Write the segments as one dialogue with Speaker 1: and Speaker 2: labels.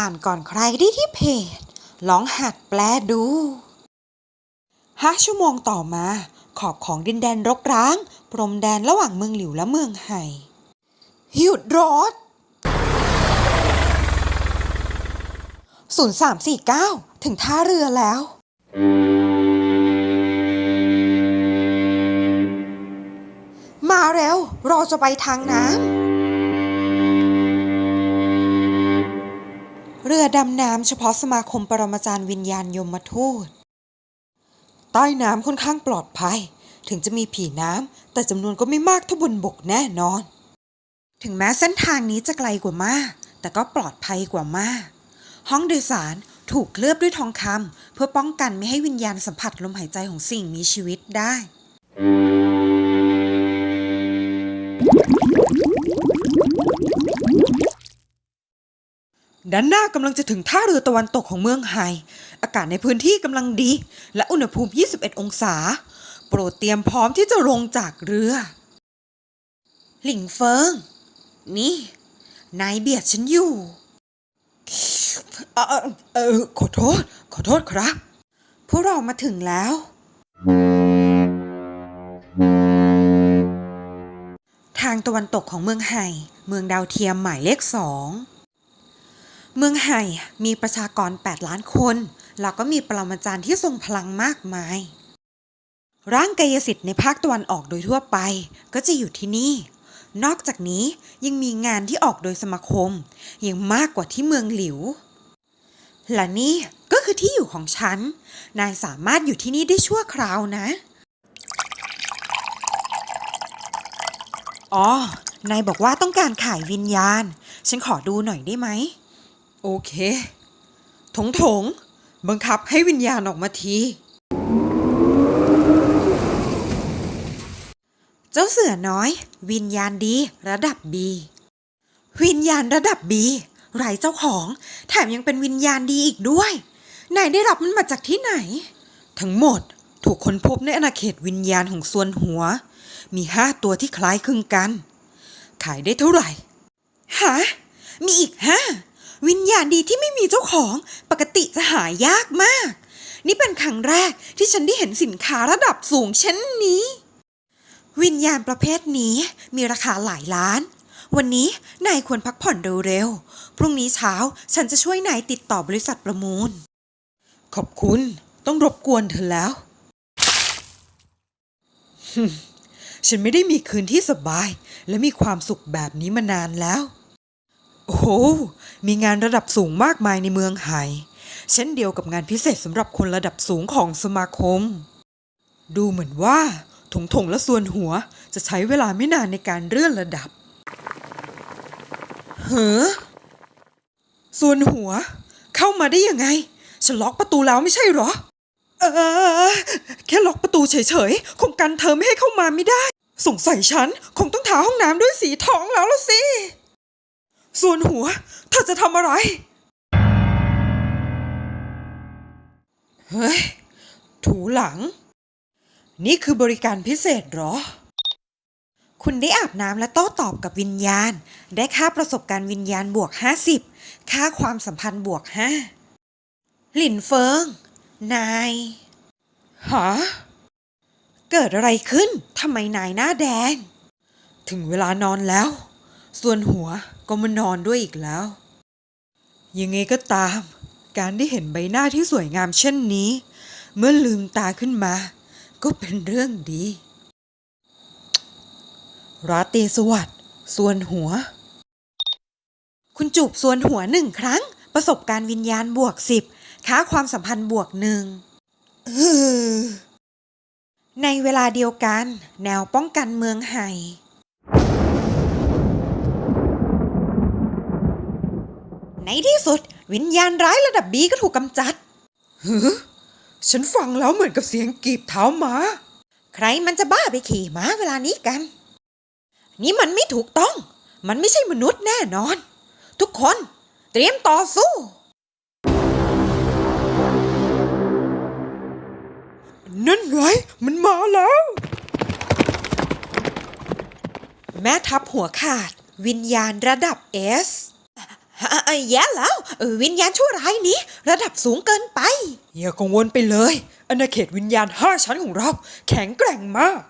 Speaker 1: อ่านก่อนใครได้ที่เพจ ลองหัดแปลดูห้าชั่วโมงต่อมา ขอบของดินแดนรกร้าง พรมแดนระหว่างเมืองหลิวและเมืองไห่หยุดรถ 0349 ถึงท่าเรือแล้ว มาเร็ว เราจะไปทางน้ำ เรือดำน้ำเฉพาะสมาคมปรมาจารย์วิญญาณยมทูต ใต้น้ำค่อนข้างปลอดภัย ถึงจะมีผีน้ำ แต่จำนวนก็ไม่มากเท่าบนบกแน่นอน ถึงแม้เส้นทางนี้จะไกลกว่ามาก แต่ก็ปลอดภัยกว่ามาก ห้องโดยสารถูกเคลือบด้วยทองคำเพื่อป้องกันไม่ให้วิญญาณสัมผัสลมหายใจของสิ่งมีชีวิตได้ ด้านหน้ากำลังจะถึงท่าเรือตะวันตกของเมืองไฮ อากาศในพื้นที่กำลังดี และอุณหภูมิ 21 องศา โปรดเตรียมพร้อมที่จะลงจากเรือ หลิงเฟิง นี่ นายเบียดฉันอยู่เออเออเออขอโทษ ขอโทษครับ พวกเรามาถึงแล้ว ทางตะวันตกของเมืองไห่ เมืองดาวเทียมหมายเลขสอง เมืองไห่มีประชากร 8 ล้านคน แล้วก็มีปรมาจารย์ที่ทรงพลังมากมาย ร่างกายสิทธิ์ในภาคตะวันออกโดยทั่วไป ก็จะอยู่ที่นี่ นอกจากนี้ยังมีงานที่ออกโดยสมาคมยังมากกว่าที่เมืองหลิว และนี่ก็คือที่อยู่ของฉัน นายสามารถอยู่ที่นี่ได้ชั่วคราวนะ อ๋อ นายบอกว่าต้องการขายวิญญาณ ฉันขอดูหน่อยได้ไหม โอเค ถงถง บังคับให้วิญญาณออกมาที เจ้าเสือน้อย วิญญาณดี ระดับบีวิญญาณระดับบีไร้เจ้าของ แถมยังเป็นวิญญาณดีอีกด้วยนายได้รับมันมาจากที่ไหน ทั้งหมดถูกค้นพบในอาณาเขตวิญญาณของส่วนหัว มีห้าตัวที่คล้ายคลึงกัน ขายได้เท่าไหร่ฮะมีอีกห้า วิญญาณดีที่ไม่มีเจ้าของปกติจะหายากมาก นี่เป็นครั้งแรกที่ฉันได้เห็นสินค้าระดับสูงเช่นนี้ วิญญาณประเภทนี้มีราคาหลายล้าน วันนี้นายควรพักผ่อนเร็วๆ พรุ่งนี้เช้าฉันจะช่วยนายติดต่อบริษัทประมูล ขอบคุณ ต้องรบกวนเธอแล้ว ฉันไม่ได้มีคืนที่สบาย และมีความสุขแบบนี้มานานแล้ว โอ้โห มีงานระดับสูงมากมายในเมืองไห่เช่นเดียวกับงานพิเศษสำหรับคนระดับสูงของสมาคม ดูเหมือนว่าถงถงและส่วนหัวจะใช้เวลาไม่นานในการเลื่อนระดับ เฮ้อส่วนหัว เข้ามาได้ยังไง ฉันล็อกประตูแล้วไม่ใช่หรอ เออ แค่ล็อกประตูเฉยๆ คงกันเธอไม่ให้เข้ามาไม่ได้ สงสัยฉัน คงต้องทาห้องน้ำด้วยสีทองแล้วละสิ ส่วนหัวเธอจะทำอะไร เฮ้ย ถูหลัง นี่คือบริการพิเศษเหรอ คุณได้อาบน้ำและโต้ตอบกับวิญญาณ ได้ค่าประสบการณ์วิญญาณบวก 50 ค่าความสัมพันธ์บวก 5 หลินเฟิง นายหาเกิดอะไรขึ้น ทำไมนายหน้าแดง ถึงเวลานอนแล้ว ส่วนหัวก็มานอนด้วยอีกแล้ว ยังไงก็ตาม การได้เห็นใบหน้าที่สวยงามเช่นนี้ เมื่อลืมตาขึ้นมา ก็เป็นเรื่องดี ราตรีสวัสดิ์ส่วนหัว คุณจูบส่วนหัวหนึ่งครั้ง ประสบการณ์วิญญาณบวกสิบค่าความสัมพันธ์บวกหนึ่งในเวลาเดียวกัน แนวป้องกันเมืองไห่ ในที่สุด วิญญาณร้ายระดับบีก็ถูกกำจัดฮึฉันฟังแล้วเหมือนกับเสียงกีบเท้าหมา ใครมันจะบ้าไปขี่ม้าเวลานี้กัน นี่มันไม่ถูกต้อง มันไม่ใช่มนุษย์แน่นอน ทุกคนเตรียมต่อสู้ นั่นไง มันมาแล้ว แม่ทัพหัวขาด วิญญาณระดับเอสฮอะอะ แย่แล้ว วิญญาณชั่วร้ายนี้ ระดับสูงเกินไป
Speaker 2: อย่ากังวลไปเลยอาณาเขตวิญญาณห้าชั้นของเรา แข็งแกร่งมาก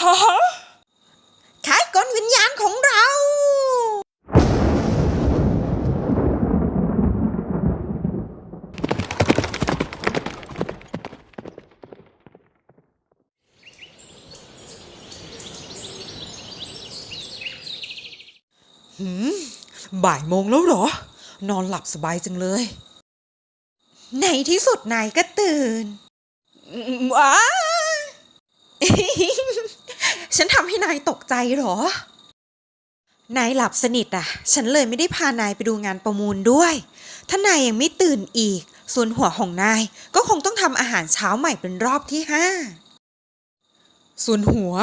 Speaker 2: ฮ่าฮ่า
Speaker 1: ขายกลวิญญาณของเรา
Speaker 2: บ่ายโมงแล้วเหรอ นอนหลับสบายจังเลย
Speaker 1: ในที่สุดนายก็ตื่น
Speaker 2: ว้า
Speaker 1: ฉันทำให้นายตกใจเหรอ นายหลับสนิทอะ ฉันเลยไม่ได้พานายไปดูงานประมูลด้วย ถ้านายยังไม่ตื่นอีก ส่วนหัวของนายก็คงต้องทำอาหารเช้าใหม่เป็นรอบที่ห้า
Speaker 2: ส่วนหัว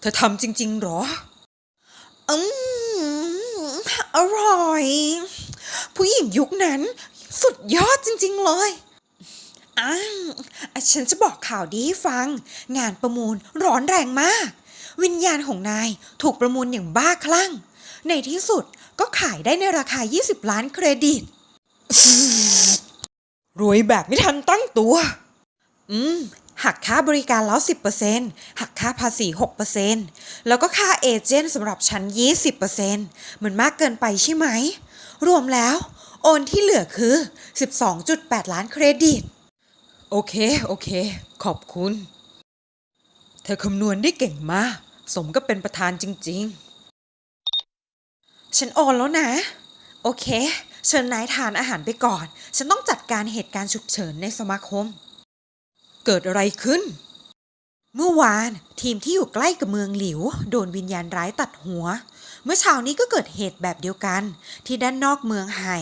Speaker 2: เธอทำจริงๆเหรอ
Speaker 1: อืม อร่อย ผู้หญิงยุคนั้นสุดยอดจริงๆเลยอ้าฉันจะบอกข่าวดีให้ฟัง งานประมูลร้อนแรงมาก วิญญาณของนายถูกประมูลอย่างบ้าคลั่ง ในที่สุดก็ขายได้ในราคา 20 ล้านเครดิต
Speaker 2: รวยแบบไม่ทันตั้งตัว
Speaker 1: อืม หักค่าบริการแล้ว 10%หักค่าภาษี 6%แล้วก็ค่าเอเจนต์สำหรับฉัน20%มันมากเกินไปใช่ไหม รวมแล้ว โอนที่เหลือคือ 12.8 ล้านเครดิต
Speaker 2: โอเค โอเค ขอบคุณ เธอคำนวณได้เก่งมาก สมก็เป็นประธานจริง
Speaker 1: ฉันโอนแล้วนะ โอเค เชิญนายทานอาหารไปก่อน ฉันต้องจัดการเหตุการณ์ฉุกเฉินในสมาคม
Speaker 2: เกิดอะไรขึ้น
Speaker 1: เมื่อวานทีมที่อยู่ใกล้กับเมืองหลิว โดนวิญญาณร้ายตัดหัว เมื่อเช้านี้ก็เกิดเหตุแบบเดียวกัน ที่ด้านนอกเมืองไห่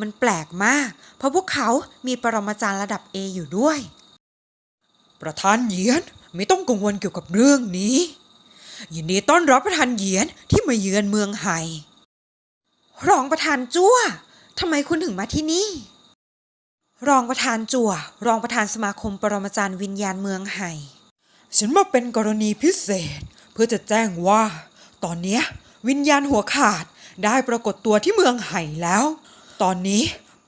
Speaker 1: มันแปลกมาก เพราะพวกเขามีปรมาจารย์ระดับ A อยู่ด้วย
Speaker 2: ประธานเหยียนไม่ต้องกังวลเกี่ยวกับเรื่องนี้ยินดีต้อนรับประธานเหยียนที่มาเยือนเมืองไห่
Speaker 1: รองประธานจั่วทำไมคุณถึงมาที่นี่ รองประธานจั่ว รองประธานสมาคมปรมาจารย์วิญญาณเมืองไห่
Speaker 2: ฉันมาเป็นกรณีพิเศษ เพื่อจะแจ้งว่า ตอนเนี้ยวิญญาณหัวขาดได้ปรากฏตัวที่เมืองไห่แล้ว ตอนนี้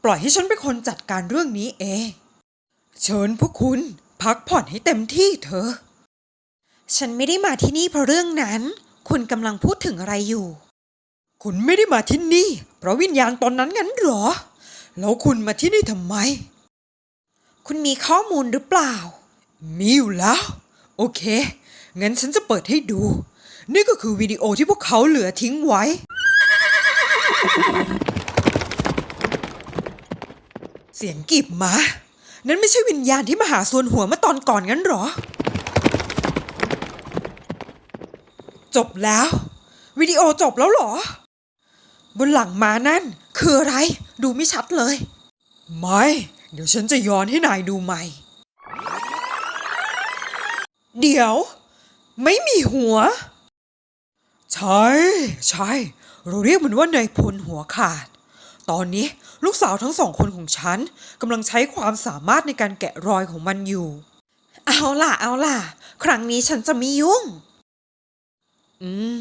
Speaker 2: ปล่อยให้ฉันเป็นคนจัดการเรื่องนี้เอง เชิญพวกคุณพักผ่อนให้เต็มที่เถอะ
Speaker 1: ฉันไม่ได้มาที่นี่เพราะเรื่องนั้น คุณกำลังพูดถึงอะไรอยู่
Speaker 2: คุณไม่ได้มาที่นี่ เพราะวิญญาณตอนนั้นงั้นเหรอ แล้วคุณมาที่นี่ทำไม
Speaker 1: คุณมีข้อมูลหรือเปล่า
Speaker 2: มีอยู่แล้ว โอเค งั้นฉันจะเปิดให้ดู นี่ก็คือวิดีโอที่พวกเขาเหลือทิ้งไว้ เสียงกีบหมา นั้นไม่ใช่วิญญาณที่มาหาส่วนหัวเมื่อตอนก่อนงั้นเหรอ จบแล้ว วิดีโอจบแล้วเหรอ บนหลังม้านั่นคืออะไร ดูไม่ชัดเลย ไม่ เดี๋ยวฉันจะย้อนให้นายดูใหม่ เดี๋ยว ไม่มีหัว ใช่ ใช่ เราเรียกมันว่านายพลหัวขาด ตอนนี้ลูกสาวทั้งสองคนของฉันกำลังใช้ความสามารถในการแกะรอยของมันอยู่
Speaker 1: เอาล่ะ เอาล่ะ ครั้งนี้ฉันจะไม่ยุ่ง
Speaker 2: อืม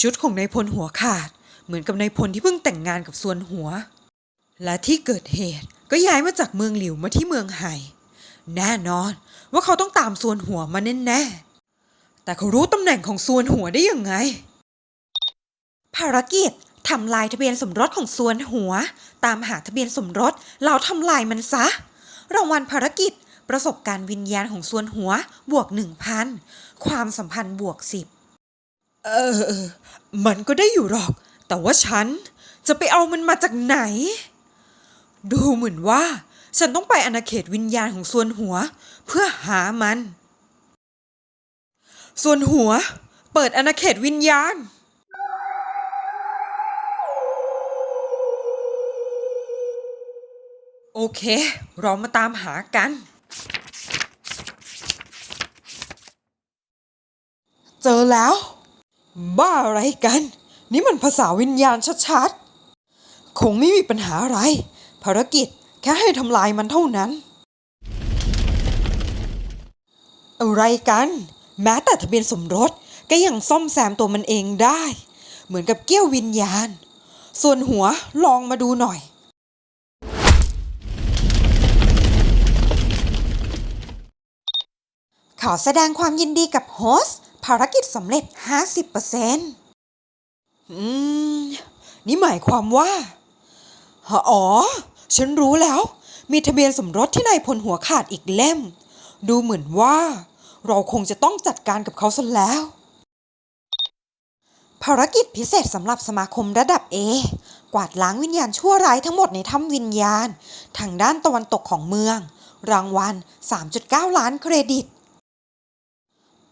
Speaker 2: ชุดของนายพลหัวขาด เหมือนกับนายพลที่เพิ่งแต่งงานกับส่วนหัว และที่เกิดเหตุก็ย้ายมาจากเมืองหลิวมาที่เมืองไห่แน่นอนว่าเขาต้องตามส่วนหัวมาแน่ๆแต่เขารู้ตำแหน่งของส่วนหัวได้ยังไง
Speaker 1: ภารกิจทำลายทะเบียนสมรสของส่วนหัว ตามหาทะเบียนสมรสแล้วทำลายมันซะ รางวัลภารกิจประสบการณ์วิญญาณของส่วนหัวบวกหนึ่งพันความสัมพันธ์บวกสิบ
Speaker 2: เออ มันก็ได้อยู่หรอก แต่ว่าฉันจะไปเอามันมาจากไหน ดูเหมือนว่า ฉันต้องไปอาณาเขตวิญญาณของส่วนหัว เพื่อหามัน ส่วนหัว เปิดอาณาเขตวิญญาณ โอเค เรามาตามหากัน เจอแล้ว บ้าอะไรกัน นี่มันภาษาวิญญาณชัดๆ คงไม่มีปัญหาอะไร ภารกิจแค่ให้ทำลายมันเท่านั้น อะไรกัน แม้แต่ทะเบียนสมรสก็ยังซ่อมแซมตัวมันเองได้ เหมือนกับเกี้ยววิญญาณ ส่วนหัวลองมาดูหน่อย
Speaker 1: ขอแสดงความยินดีกับโฮสภารกิจสำเร็จ 50%
Speaker 2: อืม นี่หมายความว่า อ๋อ ฉันรู้แล้ว มีทะเบียนสมรสที่นายพลหัวขาดอีกเล่ม ดูเหมือนว่า เราคงจะต้องจัดการกับเขาซะแล้ว
Speaker 1: ภารกิจพิเศษสำหรับสมาคมระดับ A กวาดล้างวิญญาณชั่วร้ายทั้งหมดในถ้ำวิญญาณ ทางด้านตะวันตกของเมือง รางวัล 3.9 ล้านเครดิต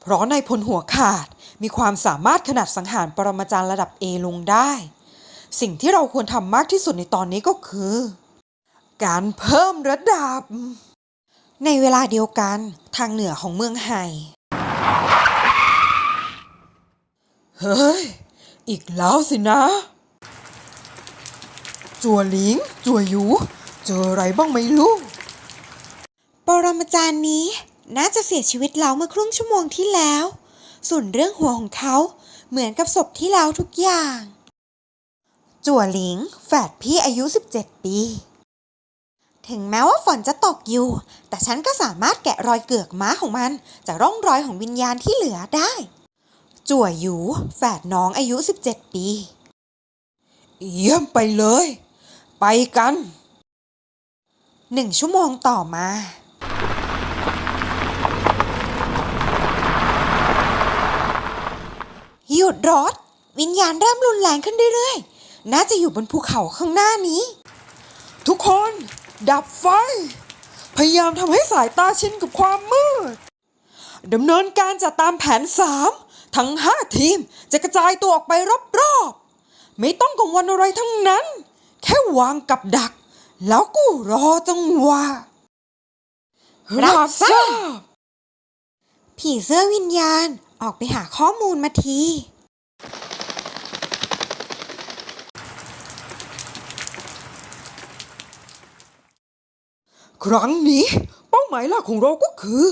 Speaker 2: เพราะนายพลหัวขาดมีความสามารถขนาดสังหารปรมาจารย์ระดับ A ลงได้ สิ่งที่เราควรทำมากที่สุดในตอนนี้ก็คือ การเพิ่มระดับ
Speaker 1: ในเวลาเดียวกันทางเหนือของเมืองไห่
Speaker 2: เฮ้ย อีกแล้วสินะ จัวหลิง จัวหยู เจออะไรบ้างไหมลูก
Speaker 1: ปรมาจารย์นี้น่าจะเสียชีวิตแล้วเมื่อครึ่งชั่วโมงที่แล้ว ส่วนเรื่องหัวของเขาเหมือนกับศพที่แล้วทุกอย่าง จั่วหลิง แฝดพี่อายุ 17 ปี ถึงแม้ว่าฝนจะตกอยู่ แต่ฉันก็สามารถแกะรอยเกือกม้าของมัน จากร่องรอยของวิญญาณที่เหลือได้ จั่วหยูแฝดน้องอายุ 17 ปี
Speaker 2: เยี่ยมไปเลย ไปกัน
Speaker 1: หนึ่งชั่วโมงต่อมา หยุดรถ วิญญาณเริ่มรุนแรงขึ้นเรื่อยๆ น่าจะอยู่บนภูเขาข้างหน้านี้
Speaker 2: ทุกคน ดับไฟ พยายามทำให้สายตาชินกับความมืดดำเนินการจะตามแผนสามทั้งห้าทีมจะกระจายตัวออกไปรอบๆ ไม่ต้องกังวลอะไรทั้งนั้น แค่วางกับดัก แล้วก็รอจังหวะ
Speaker 1: รับทราบผีเสื้อวิญญาณออกไปหาข้อมูลมาที
Speaker 2: ครั้งนี้เป้าหมายหลักของเราก็คือ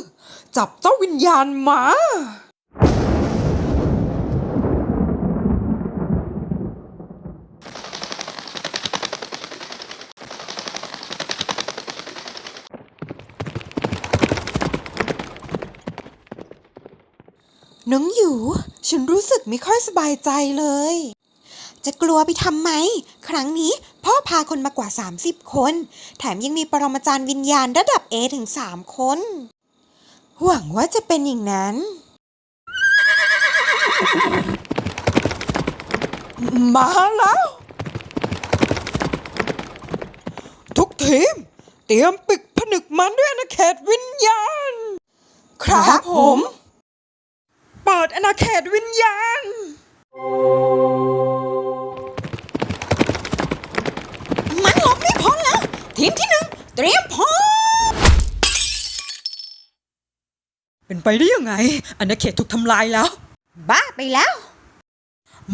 Speaker 2: จับเจ้าวิญญาณหมา
Speaker 1: น้องอยู่ ฉันรู้สึกไม่ค่อยสบายใจเลย จะกลัวไปทำไม ครั้งนี้พ่อพาคนมากว่า 30 คน แถมยังมีปรมาจารย์วิญญาณระดับ A ถึง 3 คน หวังว่าจะเป็นอย่างนั้น
Speaker 2: มาแล้ว ทุกทีม เตรียมปิดผนึกมันด้วยอาณาเขตวิญญาณ
Speaker 1: ครับผม
Speaker 2: เปิดอาณาเขตวิญญาณ
Speaker 1: มันหลบไม่พ้นแล้ว ทีมที่หนึ่งเตรียมพร้อม
Speaker 2: เป็นไปได้ยังไงอาณาเขตถูกทำลายแล้ว
Speaker 1: บ้าไปแล้ว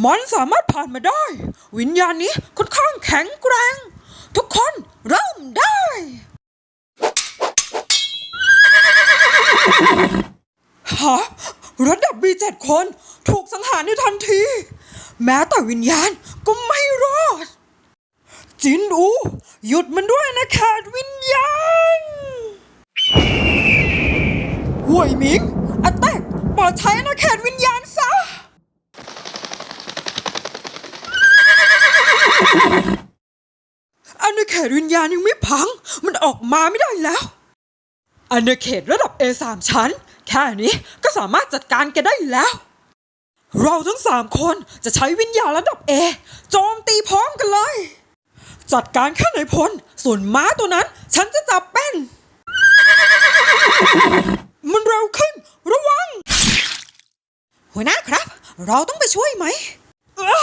Speaker 2: มันสามารถผ่านมาได้ วิญญาณนี้ค่อนข้างแข็งแกร่งทุกคนเริ่มได้ ฮะ ระดับ B7 คน ถูกสังหารในทันที แม้แต่วิญญาณก็ไม่รอด จินอู หยุดมันด้วยนะแคดวิญญาณห่วยหมิงอตแตกปลอดใช้นะแคดวิญญาณซะอาณาเขตวิญญาณยังไม่พัง มันออกมาไม่ได้แล้วอาณาเขตระดับ A สามชั้น แค่นี้ก็สามารถจัดการแกได้แล้ว เราทั้งสามคนจะใช้วิญญาณระดับ A โจมตีพร้อมกันเลย จัดการแค่ไหนพลส่วนม้าตัวนั้น ฉันจะจับเป็น มันเร็วขึ้น ระวัง
Speaker 1: หัวหน้าครับ เราต้องไปช่วยไหม
Speaker 2: อ้า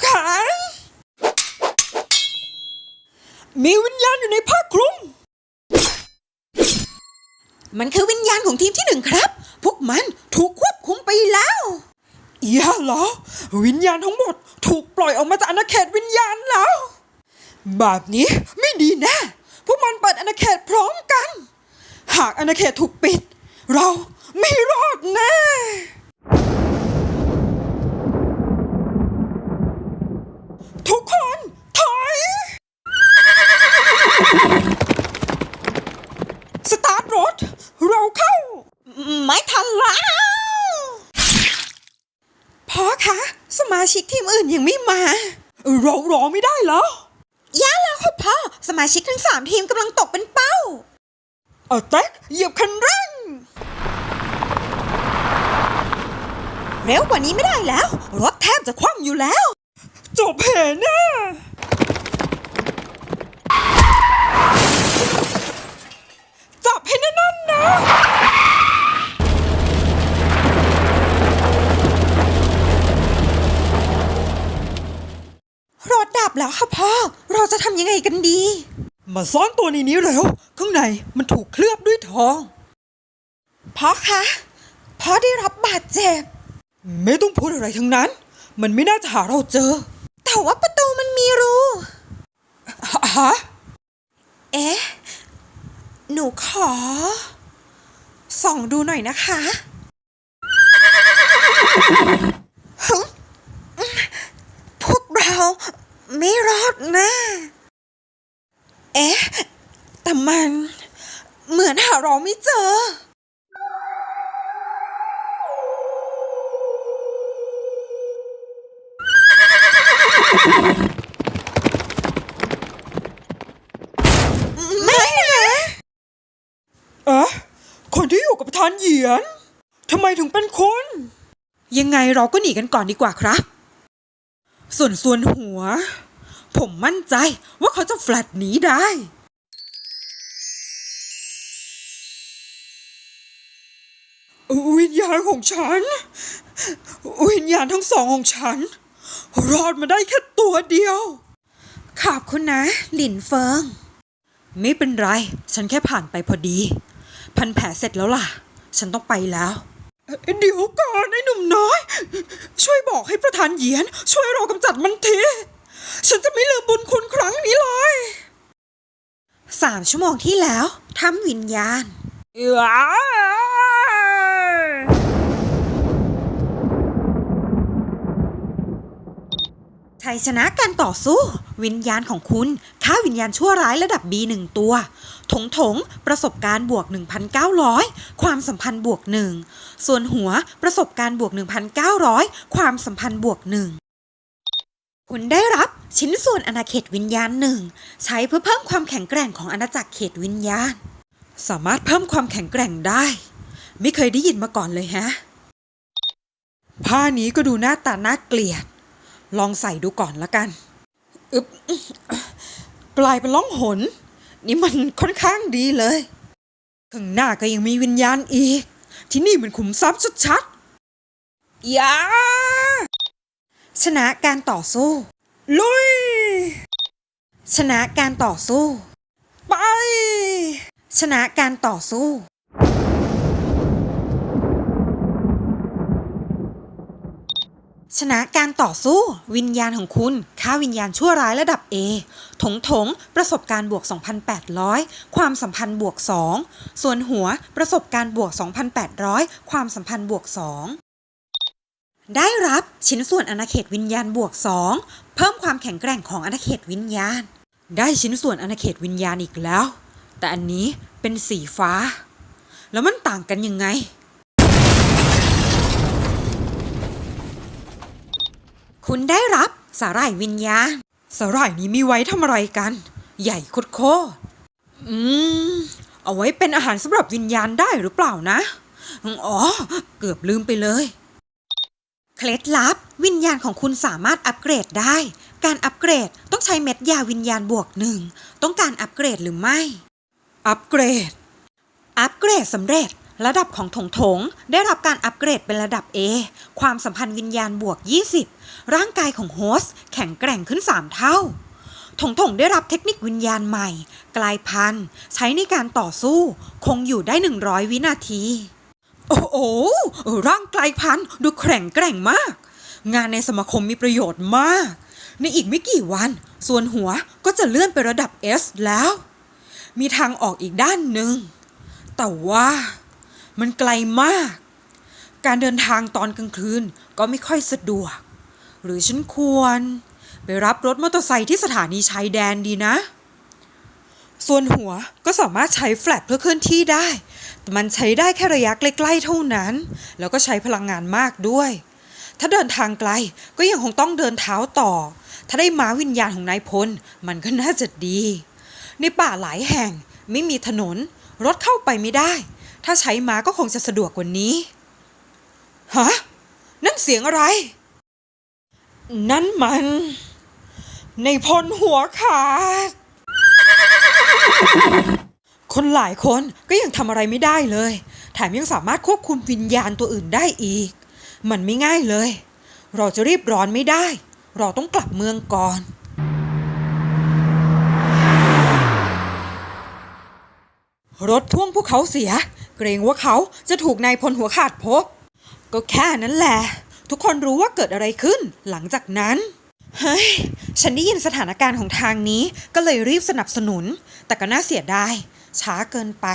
Speaker 2: แข็งมีวิญญาณอยู่ในผ้าคลุม
Speaker 1: มันคือวิญญาณของทีมที่หนึ่งครับ พวกมันถูกควบคุมไปแล้ว เอี
Speaker 2: ยเหรอ วิญญาณทั้งหมด ถูกปล่อยออกมาจากอาณาเขตวิญญาณแล้ว แบบนี้ไม่ดีแนะ่พวกมันเปิดอาณาเขตพร้อมกัน หากอาณาเขตถูกปิด เราไม่รอดแนะ่ทุกคนถอย
Speaker 1: ส
Speaker 2: ตาร์ทรถ เราเข้า
Speaker 1: ไม่ทันแล้วาชิกทีมอื่นยังไม่มา
Speaker 2: เรารอไม่ได้แล้ว
Speaker 1: ย่าแล้วค่ะพ่อ สมาชิกทั้งสามทีมกำลังตกเป็นเป้า
Speaker 2: เอาแท็กเหยียบคันเร่ง
Speaker 1: เร็วกว่านี้ไม่ได้แล้ว รถแทบจะคว่ำอยู่แล้ว
Speaker 2: จบแผลแน่จับให้แน่นๆนะ
Speaker 1: ร ถดับแล้วค่ะพ่อ เราจะทำยังไงกันดี
Speaker 2: มาซ่อนตัวในนี้แล้ว ข้างในมันถูกเคลือบด้วยทอง
Speaker 1: พ่อคะ พ่อได้รับบาดเจ็บ
Speaker 2: ไม่ต้องพูดอะไรทั้งนั้น มันไม่น่าจะหาเราเจอ
Speaker 1: แต่ว่าประตูมันมีรู
Speaker 2: ฮะ
Speaker 1: เอ๊ะ หนูขอ ส่องดูหน่อยนะคะฮึพวกเรา ไม่รอดแนะเอ๊ะ แต่มัน เหมือนหาเราไม่เจอ ไม่นะ
Speaker 2: เอ๊ะ คนที่อยู่กับประธานเหยียน ทำไมถึงเป็นคุณ ยังไงเราก็หนีกันก่อนดีกว่าครับ ส่วนส่วนหัว ผมมั่นใจว่าเขาจะแฟลตหนีได้ วิญญาณของฉัน วิญญาณทั้งสองของฉัน รอดมาได้แค่ตัวเดียว
Speaker 1: ขอบคุณนะ หลินเฟิง
Speaker 2: ไม่เป็นไร ฉันแค่ผ่านไปพอดี พันแผลเสร็จแล้วล่ะ ฉันต้องไปแล้ว เดี๋ยวก่อนไอ้หนุ่มน้อย ช่วยบอกให้ประธานเหยียน ช่วยเรากำจัดมันทีฉันจะไม่ลืมบุญคุณครั้งนี้เลย
Speaker 1: สามชั่วโมงที่แล้วทำวิญญาณ ชัยชนะการต่อสู้ วิญญาณของคุณฆ่าวิญญาณชั่วร้ายระดับ B หนึ่งตัว ถงถง ประสบการณ์บวก 1,900 ความสัมพันธ์บวกหนึ่งส่วนหัวประสบการณ์บวก 1,900 ความสัมพันธ์บวกหนึ่งคุณได้รับชิ้นส่วนอาณาเขตวิญญาณหนึ่งใช้เพื่อเพิ่มความแข็งแกร่งของอาณาจักรเขตวิญญาณ
Speaker 2: สามารถเพิ่มความแข็งแกร่งได้ ไม่เคยได้ยินมาก่อนเลยฮะ ผ้านี้ก็ดูหน้าตาน่าเกลียด ลองใส่ดูก่อนละกันอึ๊บกลายเป็นล่องหน นี่มันค่อนข้างดีเลยข้างหน้าก็ยังมีวิญญาณอีก ที่นี่มันขุมทรัพย์ชัดๆอย่า
Speaker 1: ชนะการต่อสู้
Speaker 2: ลุย
Speaker 1: ชนะการต่อสู้
Speaker 2: ไป
Speaker 1: ชนะการต่อสู้ ชนะการต่อสู้ วิญญาณของคุณฆ่าวิญญาณชั่วร้ายระดับ A ถงถง ประสบการณ์บวก 2,800 ความสัมพันธ์บวก 2 ส่วนหัวประสบการณ์บวก 2,800 ความสัมพันธ์บวก 2 ได้รับชิ้นส่วนอาณาเขตวิญญาณบวก 2 เพิ่มความแข็งแกร่งของอาณาเขตวิญญาณ
Speaker 2: ได้ชิ้นส่วนอาณาเขตวิญญาณอีกแล้ว แต่อันนี้เป็นสีฟ้า แล้วมันต่างกันยังไง
Speaker 1: คุณได้รับสาหร่ายวิญญาณ
Speaker 2: สาหร่ายนี้มีไว้ทำอะไรกัน ใหญ่โคตรโคอืม เอาไว้เป็นอาหารสำหรับวิญญาณได้หรือเปล่านะ อ๋อ เกือบลืมไปเลย
Speaker 1: เคล็ดลับ วิญญาณของคุณสามารถอัปเกรดได้ การอัปเกรดต้องใช้เม็ดยาวิญญาณบวกหนึ่ง ต้องการอัปเกรดหรือไม่
Speaker 2: อัปเกรด
Speaker 1: อัปเกรดสำเร็จ ระดับของถงถงได้รับการอัปเกรดเป็นระดับ A ความสัมพันธ์วิญญาณบวก 20 ร่างกายของโฮสต์แข็งแกร่งขึ้น 3 เท่า ถงถงได้รับเทคนิควิญญาณใหม่ กลายพันธุ์ ใช้ในการต่อสู้ คงอยู่ได้ 100 วินาที
Speaker 2: โอ้โห ร่างไกลพันธุ์ดูแข็งแกร่งมาก งานในสมาคมมีประโยชน์มาก ในอีกไม่กี่วัน ส่วนหัวก็จะเลื่อนไประดับ S แล้ว มีทางออกอีกด้านหนึ่งแต่ว่า มันไกลมาก การเดินทางตอนกลางคืนก็ไม่ค่อยสะดวก หรือฉันควร ไปรับรถมอเตอร์ไซค์ที่สถานีชายแดนดีนะ ส่วนหัวก็สามารถใช้แฟลตเพื่อเคลื่อนที่ได้ แต่มันใช้ได้แค่ระยะใกล้ๆเท่านั้น แล้วก็ใช้พลังงานมากด้วย
Speaker 1: ถ้าเดินทางไกลก็ยังคงต้องเดินเท้าต่อ ถ้าได้ม้าวิญญาณของนายพลมันก็น่าจะดี ในป่าหลายแห่งไม่มีถนน รถเข้าไปไม่ได้ ถ้าใช้ม้าก็คงจะสะดวกกว่านี้ ฮะ นั่นเสียงอะไร นั่นมัน ในพลหัวขาด คนหลายคนก็ยังทำอะไรไม่ได้เลย แถมยังสามารถควบคุมวิญญาณตัวอื่นได้อีก มันไม่ง่ายเลย เราจะรีบร้อนไม่ได้ เราต้องกลับเมืองก่อน รถท่วงพวกเขาเสีย เกรงว่าเขาจะถูกนายพลหัวขาดพบ ก็แค่นั้นแหละ ทุกคนรู้ว่าเกิดอะไรขึ้น หลังจากนั้น เฮ้ย ฉันได้ยินสถานการณ์ของทางนี้ก็เลยรีบสนับสนุน แต่ก็น่าเสียดาย ช้าเกินไป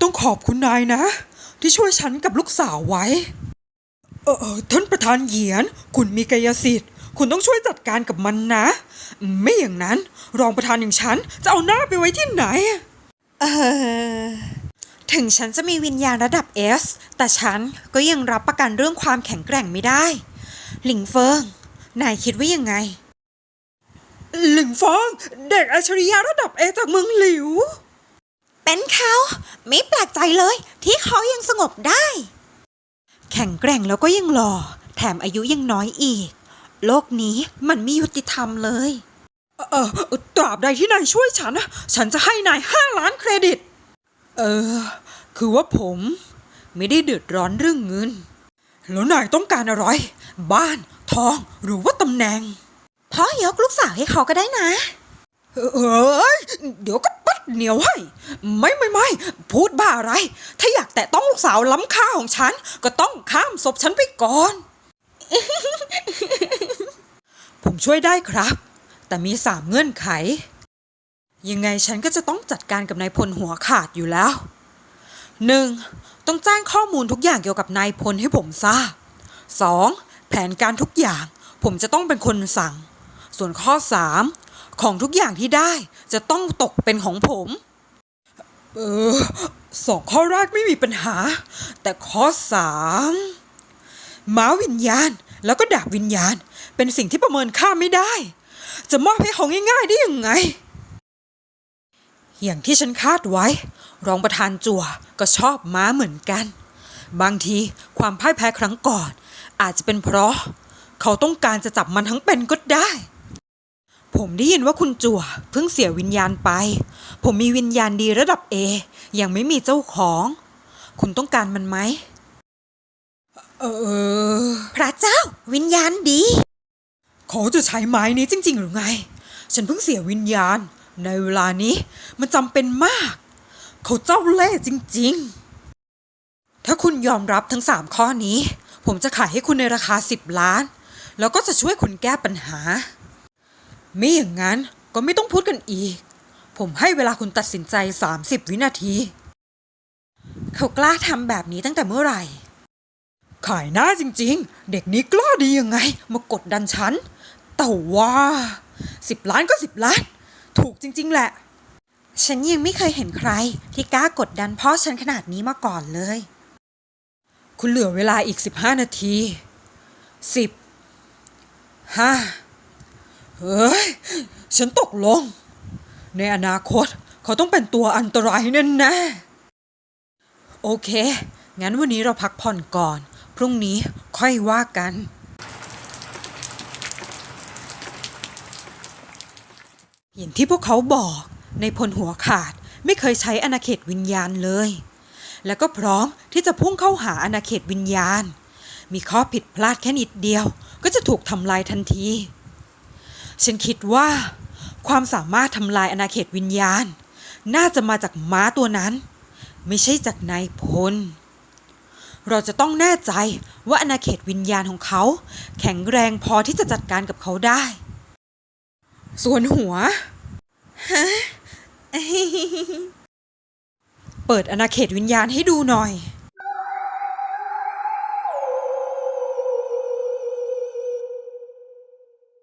Speaker 1: ต้องขอบคุณนายนะ ที่ช่วยฉันกับลูกสาวไว้ เออเออท่านประธานเหยียน คุณมีกายสิทธิ์ คุณต้องช่วยจัดการกับมันนะ ไม่อย่างนั้น รองประธานอย่างฉันจะเอาหน้าไปไว้ที่ไหน
Speaker 2: เออถึงฉันจะมีวิญญาณระดับ S แต่ฉันก็ยังรับประกันเรื่องความแข็งแกร่งไม่ได้ หลิงเฟิง นายคิดว่ายังไง
Speaker 1: หลิงฟองเด็กอัจฉริยะระดับเอจากเมืองหลิว
Speaker 2: เป็นเขาไม่แปลกใจเลยที่เขายังสงบได้ แข็งแกร่งแล้วก็ยังหล่อ แถมอายุยังน้อยอีก โลกนี้มันไม่ยุติธรรมเลย
Speaker 1: เออเออตราบใดที่นายช่วยฉันนะฉันจะให้นายห้าล้านเครดิต เออ คือว่าผมไม่ได้เดือดร้อนเรื่องเงิน แล้วนายต้องการอะไร บ้าน ทอง หรือว่าตำแหน่ง
Speaker 2: พ่อยกลูกสาวให้เขาก็ได้นะ
Speaker 1: เอ้ยเดี๋ยวก็ปัดเหนียวให้ ไม่ไม่ไม่พูดบ้าอะไร ถ้าอยากแตะต้องลูกสาวล้ำค่าของฉัน ก็ต้องข้ามศพฉันไปก่อน ผมช่วยได้ครับ แต่มีสามเงื่อนไข ยังไงฉันก็จะต้องจัดการกับนายพลหัวขาดอยู่แล้วหนึ่งต้องแจ้งข้อมูลทุกอย่างเกี่ยวกับนายพลให้ผมทราบสองแผนการทุกอย่าง ผมจะต้องเป็นคนสั่ง ส่วนข้อสามของทุกอย่างที่ได้จะต้องตกเป็นของผม เออสองข้อแรกไม่มีปัญหา แต่ข้อสามม้าวิญญาณแล้วก็ดาบวิญญาณ เป็นสิ่งที่ประเมินค่าไม่ได้ จะมอบให้เขาง่ายๆได้ยังไง อย่างที่ฉันคาดไว้ รองประธานจั่วก็ชอบม้าเหมือนกัน บางทีความพ่ายแพ้ครั้งก่อน อาจจะเป็นเพราะ เขาต้องการจะจับมันทั้งเป็นก็ได้ ผมได้ยินว่าคุณจั่วเพิ่งเสียวิญญาณไป ผมมีวิญญาณดีระดับเอยังไม่มีเจ้าของ คุณต้องการมันไหมเออ
Speaker 2: พระเจ้าวิญญาณดี
Speaker 1: เขาจะใช้ไม้นี้จริง ๆ หรือไง ฉันเพิ่งเสียวิญญาณ ในเวลานี้มันจำเป็นมาก เขาเจ้าเล่ห์จริง ๆ ถ้าคุณยอมรับทั้งสามข้อนี้ ผมจะขายให้คุณในราคาสิบล้าน แล้วก็จะช่วยคุณแก้ปัญหา ไม่อย่างนั้นก็ไม่ต้องพูดกันอีก ผมให้เวลาคุณตัดสินใจ 30 วินาที
Speaker 2: เขากล้าทำแบบนี้ตั้งแต่เมื่อไหร่
Speaker 1: ขายหน้าจริงๆ เด็กนี้กล้าดียังไง มากดดันฉัน แต่ว่าสิบล้านก็สิบล้าน ถูกจริง ๆ แหละ
Speaker 2: ฉันยังไม่เคยเห็นใคร ที่กล้ากดดันพ่อฉันขนาดนี้มาก่อนเลย
Speaker 1: คุณเหลือเวลาอีก15นาทีสิบห้าเฮ้ย ฉันตกลง ในอนาคตเขาต้องเป็นตัวอันตรายแน่แน่ๆโอเค งั้นวันนี้เราพักผ่อนก่อน พรุ่งนี้ค่อยว่ากันอย่างที่พวกเขาบอกในพลหัวขาดไม่เคยใช้อาณาเขตวิญญาณเลย แล้วก็พร้อมที่จะพุ่งเข้าหาอาณาเขตวิญญาณ มีข้อผิดพลาดแค่นิดเดียว ก็จะถูกทำลายทันที ฉันคิดว่า ความสามารถทำลายอาณาเขตวิญญาณ น่าจะมาจากม้าตัวนั้น ไม่ใช่จากนายพล เราจะต้องแน่ใจว่าอาณาเขตวิญญาณของเขา แข็งแรงพอที่จะจัดการกับเขาได้ ส่วนหัวเปิดอาณาเขตวิญญาณให้ดูหน่อย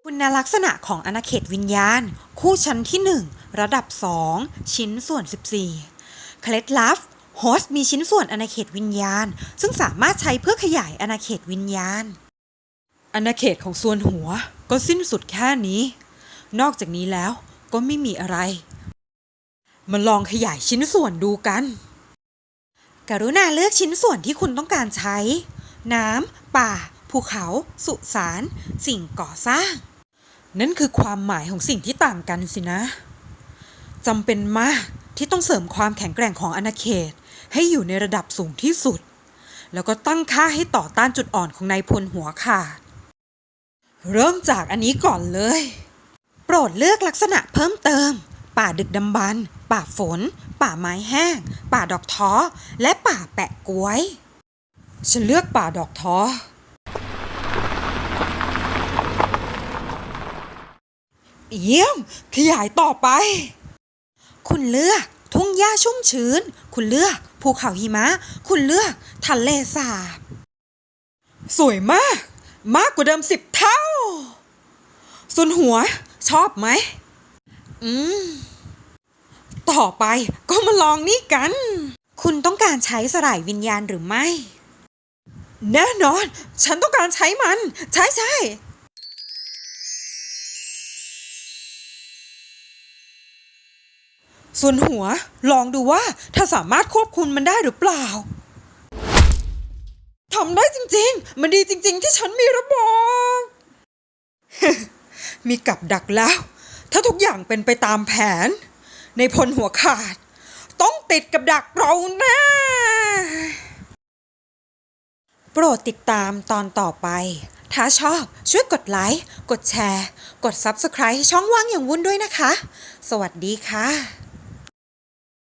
Speaker 2: คุณลักษณะของอาณาเขตวิญญาณ คู่ชั้นที่ 1 ระดับ 2 ชิ้นส่วน 14 เคล็ดลับ โฮสต์มีชิ้นส่วนอาณาเขตวิญญาณ ซึ่งสามารถใช้เพื่อขยายอาณาเขตวิญญาณ
Speaker 1: อาณาเขตของส่วนหัวก็สิ้นสุดแค่นี้ นอกจากนี้แล้วก็ไม่มีอะไร มาลองขยายชิ้นส่วนดูกัน
Speaker 2: กรุณาเลือกชิ้นส่วนที่คุณต้องการใช้ น้ำ ป่า ภูเขา สุสาน สิ่งก่อสร้าง
Speaker 1: นั่นคือความหมายของสิ่งที่ต่างกันสินะจำเป็นมากที่ต้องเสริมความแข็งแกร่งของอาณาเขต ให้อยู่ในระดับสูงที่สุด แล้วก็ตั้งค่าให้ต่อต้านจุดอ่อนของนายพลหัวขาด เริ่มจากอันนี้ก่อนเลย
Speaker 2: โปรดเลือกลักษณะเพิ่มเติม ป่าดึกดำบรรพ์ป่าฝน ป่าไม้แห้ง ป่าดอกท้อ และป่าแปะกล้วย
Speaker 1: ฉันเลือกป่าดอกท้อเยี่ยม ขยายต่อไป
Speaker 2: คุณเลือกทุ่งหญ้าชุ่มชื้น คุณเลือก ภูเขาหิมะ คุณเลือกทะเลสาบ
Speaker 1: สวยมาก มากกว่าเดิมสิบเท่าส่วนหัว ชอบไหม
Speaker 2: อืม
Speaker 1: ต่อไปก็มาลองนี่กัน
Speaker 2: คุณต้องการใช้สลายวิญญาณหรือไม่
Speaker 1: แน่นอน ฉันต้องการใช้มัน ใช่ใช่ ส่วนหัวลองดูว่าถ้าสามารถควบคุมมันได้หรือเปล่าทำได้จริงๆ มันดีจริง ๆ ที่ฉันมีระบบมีกับดักแล้ว ถ้าทุกอย่างเป็นไปตามแผน ในพลหัวขาด ต้องติดกับดักเราแน่
Speaker 2: โปรดติดตามตอนต่อไป ถ้าชอบช่วยกดไลค์ กดแชร์ กด Subscribe ให้ช่องว่างอย่างวุ่นด้วยนะคะ สวัสดีค่ะ